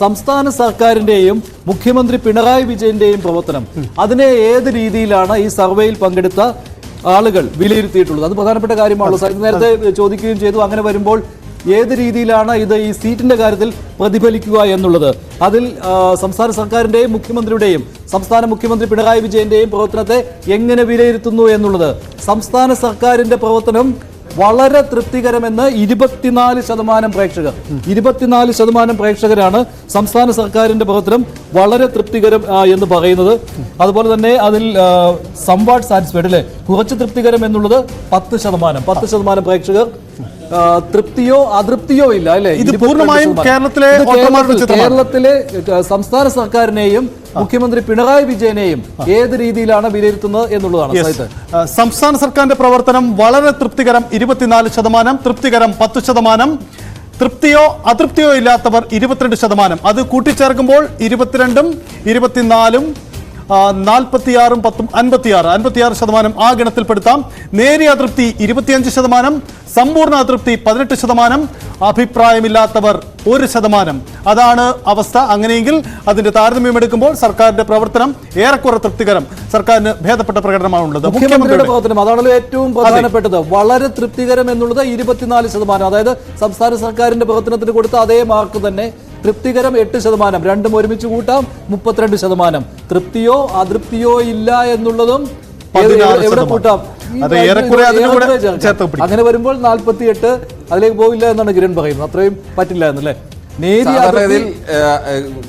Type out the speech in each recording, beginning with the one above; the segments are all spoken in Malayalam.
സംസ്ഥാന സർക്കാരിന്റെയും മുഖ്യമന്ത്രി പിണറായി വിജയന്റെയും പ്രവർത്തനം. അതിനെ ഏത് രീതിയിലാണ് ഈ സർവേയിൽ പങ്കെടുത്ത ആളുകൾ വിലയിരുത്തിയിട്ടുള്ളത്? അത് പ്രധാനപ്പെട്ട കാര്യമാണല്ലോ. സാർ നേരത്തെ ചോദിക്കുകയും ചെയ്തു. അങ്ങനെ വരുമ്പോൾ ഏത് രീതിയിലാണ് ഇത് ഈ സീറ്റിന്റെ കാര്യത്തിൽ പ്രതിഫലിക്കുക എന്നുള്ളത്? അതിൽ സംസ്ഥാന സർക്കാരിന്റെയും മുഖ്യമന്ത്രിയുടെയും സംസ്ഥാന മുഖ്യമന്ത്രി പിണറായി വിജയന്റെയും പ്രവർത്തനത്തെ എങ്ങനെ വിലയിരുത്തുന്നു എന്നുള്ളത്? സംസ്ഥാന സർക്കാരിന്റെ പ്രവർത്തനം വളരെ തൃപ്തികരമെന്ന് ഇരുപത്തിനാല് ശതമാനം പ്രേക്ഷകർ. ഇരുപത്തിനാല് ശതമാനം പ്രേക്ഷകരാണ് സംസ്ഥാന സർക്കാരിന്റെ പ്രവർത്തനം വളരെ തൃപ്തികരം എന്ന് പറയുന്നത്. അതുപോലെ തന്നെ അതിൽ സംവാഡ് സാറ്റിസ്ഫൈഡ് അല്ലെ? കുറച്ച് തൃപ്തികരം എന്നുള്ളത് പത്ത് ശതമാനം. പത്ത് ശതമാനം പ്രേക്ഷകർ തൃപ്തിയോ അതൃപ്തിയോ ഇല്ല അല്ലെ? ഇത് പൂർണമായും കേരളത്തിലെ. കേരളത്തിലെ സംസ്ഥാന സർക്കാരിനെയും മുഖ്യമന്ത്രി പിണറായി വിജയനെയും ഏത് രീതിയിലാണ് വിലയിരുത്തുന്നത് എന്നുള്ളതാണ് സംസ്ഥാന സർക്കാരിന്റെ പ്രവർത്തനം വളരെ തൃപ്തികരം ഇരുപത്തിനാല് ശതമാനം തൃപ്തികരം പത്ത് ശതമാനം. തൃപ്തിയോ അതൃപ്തിയോ ഇല്ലാത്തവർ ഇരുപത്തിരണ്ട് ശതമാനം. അത് കൂട്ടിച്ചേർക്കുമ്പോൾ ഇരുപത്തിരണ്ടും ഇരുപത്തിനാലും നാൽപ്പത്തിയാറും പത്തും അൻപത്തിയാറ്. അൻപത്തിയാറ് ശതമാനം ആ ഗണത്തിൽപ്പെടുത്താം. നേരിയ അതൃപ്തി ഇരുപത്തിയഞ്ച് ശതമാനം. സമ്പൂർണ അതൃപ്തി പതിനെട്ട് ശതമാനം. അഭിപ്രായമില്ലാത്തവർ ഒരു ശതമാനം. അതാണ് അവസ്ഥ. അങ്ങനെയെങ്കിൽ അതിന്റെ താരതമ്യം എടുക്കുമ്പോൾ സർക്കാരിന്റെ പ്രവർത്തനം ഏറെക്കുറെ തൃപ്തികരം. സർക്കാരിന് ഭേദപ്പെട്ട പ്രകടനമാണുള്ളത്. മുഖ്യമന്ത്രിയുടെ പ്രവർത്തനം അതാണല്ലോ ഏറ്റവും പ്രധാനപ്പെട്ടത്. വളരെ തൃപ്തികരം എന്നുള്ളത് ഇരുപത്തിനാല് ശതമാനം. അതായത് സംസ്ഥാന സർക്കാരിന്റെ പ്രവർത്തനത്തിന് കൊടുത്ത അതേ മാർക്ക് തന്നെ തൃപ്തികരം എട്ട് ശതമാനം. രണ്ടും ഒരുമിച്ച് കൂട്ടാം മുപ്പത്തിരണ്ട് ശതമാനം. തൃപ്തിയോ അതൃപ്തിയോ ഇല്ല എന്നുള്ളതും എവിടെ. കൂട്ടാം. അങ്ങനെ വരുമ്പോൾ നാൽപ്പത്തി എട്ട് അതിലേക്ക് പോകില്ല എന്നാണ് കിരൺ പറയുന്നത്. അത്രയും പറ്റില്ല എന്നല്ലേ? നേരിയ അതിൽ സാധാരണഗതിയിൽ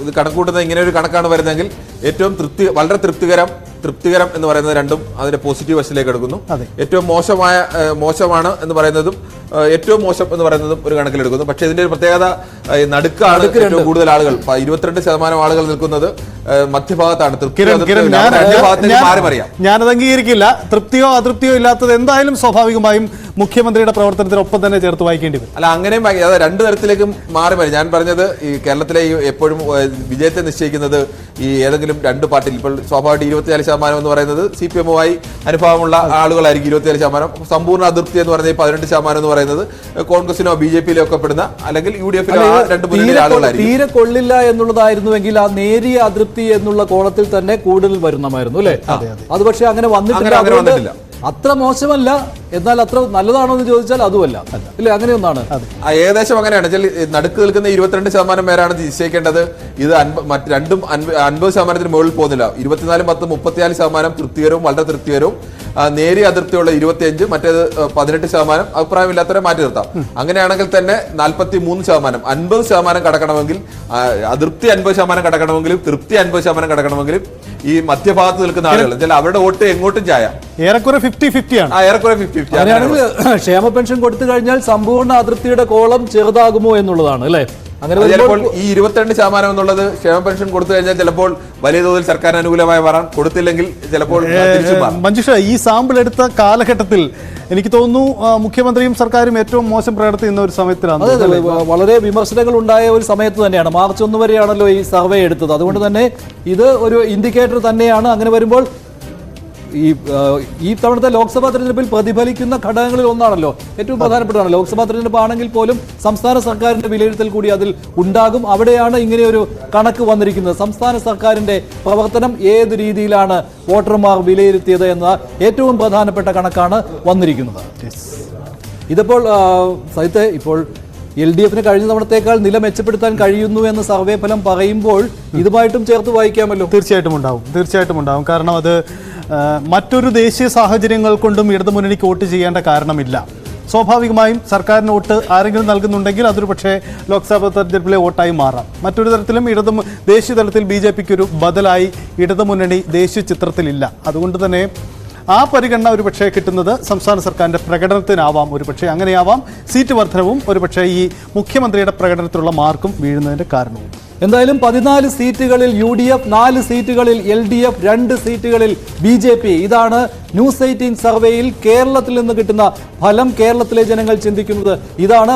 ഇത് കണക്കൂട്ടുന്ന ഇങ്ങനെ ഒരു കണക്കാണ് വരുന്നതെങ്കിൽ ഏറ്റവും തൃപ്തി വളരെ തൃപ്തികരം തൃപ്തികരം എന്ന് പറയുന്നത് രണ്ടും അതിന്റെ പോസിറ്റീവ് വശത്തിലേക്ക് എടുക്കുന്നു. ഏറ്റവും മോശമായ മോശമാണ് എന്ന് പറയുന്നതും ഏറ്റവും മോശം എന്ന് പറയുന്നതും ഒരു കണക്കിലെടുക്കുന്നു പക്ഷേ ഇതിന്റെ ഒരു പ്രത്യേകത നടുക്കാണ് ഏറ്റവും കൂടുതൽ ആളുകൾ. ഇരുപത്തിരണ്ട് ശതമാനം ആളുകൾ നിൽക്കുന്നത് മധ്യഭാഗത്താണ്. തൃപ്തി മാറി ഞാനത് അംഗീകരിക്കില്ല. തൃപ്തിയോ അതൃപ്തിയോ ഇല്ലാത്തത് എന്തായാലും സ്വാഭാവികമായും മുഖ്യമന്ത്രിയുടെ പ്രവർത്തനത്തിനൊപ്പം തന്നെ ചേർത്ത് വായിക്കേണ്ടി വരും. അല്ല അങ്ങനെയും അതായത് രണ്ടു തരത്തിലേക്കും മാറി മതി ഞാൻ പറഞ്ഞത് ഈ കേരളത്തിലെ എപ്പോഴും വിജയത്തെ നിശ്ചയിക്കുന്നത് ഈ ഏതെങ്കിലും രണ്ട് പാർട്ടിയിൽ. ഇപ്പോൾ സ്വാഭാവികമായിട്ട് ഇരുപത്തിനാല് ശതമാനം എന്ന് പറയുന്നത് സി പി എമ്മുമായി അനുഭവമുള്ള ആളുകളായിരിക്കും ഇരുപത്തിനാല് ശതമാനം. സമ്പൂർണ അതൃപ്തി എന്ന് പറയുന്നത് പതിനെട്ട് ശതമാനം എന്ന് പറയുന്നത് കോൺഗ്രസിനോ ബി ജെ പിയിലോ ഒക്കെ പെടുന്ന അല്ലെങ്കിൽ യു ഡി എഫിലോ രണ്ട് മുന്നിലെ ആളുകളായിരിക്കും. തീരെ കൊള്ളില്ല എന്നുള്ളതായിരുന്നുവെങ്കിൽ ആ നേരിയ അതൃപ്തി എന്നുള്ള കോണത്തിൽ തന്നെ കൂടുതൽ വരുന്നമായിരുന്നു അല്ലേ? അത് പക്ഷെ അങ്ങനെ വന്നിട്ടില്ല. അത്ര മോശമല്ല എന്നാൽ അത്ര നല്ലതാണോ എന്ന് ചോദിച്ചാൽ അതുമല്ല. ഇല്ല അങ്ങനെയൊന്നാണ്. ഏകദേശം അങ്ങനെയാണ്. നടുക്ക് നിൽക്കുന്ന ഇരുപത്തിരണ്ട് ശതമാനം പേരാണ് നിശ്ചയിക്കേണ്ടത്. ഇത് രണ്ടും അൻപ- അൻപത് ശതമാനത്തിന് മുകളിൽ പോകുന്നില്ല. ഇരുപത്തിനാലും പത്ത് മുപ്പത്തിനാല് ശതമാനം തൃപ്തികരവും വളരെ തൃപ്തികരവും. നേരിയ അതിർത്തിയുള്ള ഇരുപത്തിയഞ്ച് മറ്റേത് പതിനെട്ട് ശതമാനം അഭിപ്രായമില്ലാത്തവരെ മാറ്റി നിർത്താം. അങ്ങനെയാണെങ്കിൽ തന്നെ നാൽപ്പത്തി മൂന്ന് ശതമാനം അൻപത് ശതമാനം കടക്കണമെങ്കിൽ അതിർത്തി അൻപത് ശതമാനം കടക്കണമെങ്കിലും തൃപ്തി അൻപത് ശതമാനം കടക്കണമെങ്കിലും ഈ മധ്യഭാഗത്ത് നിൽക്കുന്ന ആളുകൾ എന്നാൽ അവരുടെ വോട്ട് എങ്ങോട്ടും ചായ. ഏറെക്കുറെ ഫിഫ്റ്റി ഫിഫ്റ്റി ആണ്. ഏറെക്കുറെ ഫിഫ്റ്റി ഫിഫ്റ്റി ക്ഷേമ പെൻഷൻ കൊടുത്തു കഴിഞ്ഞാൽ സമ്പൂർണ അതിർത്തിയുടെ കോളം ചെറുതാകുമോ എന്നുള്ളതാണ് അല്ലേ? അങ്ങനെ വരുമ്പോൾ ചിലപ്പോൾ ഈ ഇരുപത്തിരണ്ട് ശതമാനം എന്നുള്ളത് ക്ഷേമ പെൻഷൻ കൊടുത്തു കഴിഞ്ഞാൽ ചിലപ്പോൾ വലിയ തോതിൽ സർക്കാർ അനുകൂലമായി വരാൻ കൊടുത്തില്ലെങ്കിൽ ചിലപ്പോൾ മഞ്ജുഷ ഈ സാമ്പിൾ എടുത്ത കാലഘട്ടത്തിൽ എനിക്ക് തോന്നുന്നു മുഖ്യമന്ത്രിയും സർക്കാരും ഏറ്റവും മോശം പ്രകടനത്തിൽ ഒരു സമയത്തിലാണ്. വളരെ വിമർശനങ്ങൾ ഉണ്ടായ ഒരു സമയത്ത് തന്നെയാണ്. മാർച്ച് ഒന്ന് വരെയാണല്ലോ ഈ സർവേ എടുത്തത്. അതുകൊണ്ട് തന്നെ ഇത് ഒരു ഇൻഡിക്കേറ്റർ തന്നെയാണ്. അങ്ങനെ വരുമ്പോൾ ഈ ഈ തവണത്തെ ലോക്സഭാ തെരഞ്ഞെടുപ്പിൽ പ്രതിഫലിക്കുന്ന ഘടകങ്ങളിൽ ഒന്നാണല്ലോ. ഏറ്റവും പ്രധാനപ്പെട്ടതാണ്. ലോക്സഭാ തെരഞ്ഞെടുപ്പ് ആണെങ്കിൽ പോലും സംസ്ഥാന സർക്കാരിന്റെ വിലയിരുത്തൽ കൂടി അതിൽ ഉണ്ടാകും. അവിടെയാണ് ഇങ്ങനെ ഒരു കണക്ക് വന്നിരിക്കുന്നത്. സംസ്ഥാന സർക്കാരിന്റെ പ്രവർത്തനം ഏത് രീതിയിലാണ് വോട്ടർമാർ വിലയിരുത്തിയത് എന്ന ഏറ്റവും പ്രധാനപ്പെട്ട കണക്കാണ് വന്നിരിക്കുന്നത്. ഇതിപ്പോൾ സഹിത്തെ ഇപ്പോൾ എൽ ഡി എഫിന് കഴിഞ്ഞ തവണത്തേക്കാൾ നില മെച്ചപ്പെടുത്താൻ കഴിയുന്നു എന്ന സർവേ ഫലം പറയുമ്പോൾ ഇതുമായിട്ടും ചേർത്ത് വായിക്കാമല്ലോ. തീർച്ചയായിട്ടും ഉണ്ടാവും. തീർച്ചയായിട്ടും ഉണ്ടാവും. കാരണം അത് മറ്റൊരു ദേശീയ സാഹചര്യങ്ങൾ കൊണ്ടും ഇടതുമുന്നണിക്ക് വോട്ട് ചെയ്യേണ്ട കാരണമില്ല. സ്വാഭാവികമായും സർക്കാരിന് വോട്ട് ആരെങ്കിലും നൽകുന്നുണ്ടെങ്കിൽ അതൊരു പക്ഷേ ലോക്സഭാ തെരഞ്ഞെടുപ്പിലെ വോട്ടായി മാറാം. മറ്റൊരു തരത്തിലും ഇടതു ദേശീയ തലത്തിൽ ബി ജെ പിക്ക് ഒരു ബദലായി ഇടതുമുന്നണി ദേശീയ ചിത്രത്തിലില്ല. അതുകൊണ്ട് തന്നെ ആ പരിഗണന ഒരു പക്ഷേ കിട്ടുന്നത് സംസ്ഥാന സർക്കാരിന്റെ പ്രകടനത്തിനാവാം ഒരു പക്ഷേ. അങ്ങനെയാവാം സീറ്റ് വർധനവും ഒരു പക്ഷേ ഈ മുഖ്യമന്ത്രിയുടെ പ്രകടനത്തിലുള്ള മാർക്കും വീഴുന്നതിന്റെ കാരണവും. എന്തായാലും പതിനാല് സീറ്റുകളിൽ യു ഡി എഫ് നാല് സീറ്റുകളിൽ എൽ ഡി എഫ് രണ്ട് സീറ്റുകളിൽ ബി ജെ പി. ഇതാണ് ന്യൂസ് എയ്റ്റീൻ സർവേയിൽ കേരളത്തിൽ നിന്ന് കിട്ടുന്ന ഫലം കേരളത്തിലെ ജനങ്ങൾ ചിന്തിക്കുന്നത്. ഇതാണ്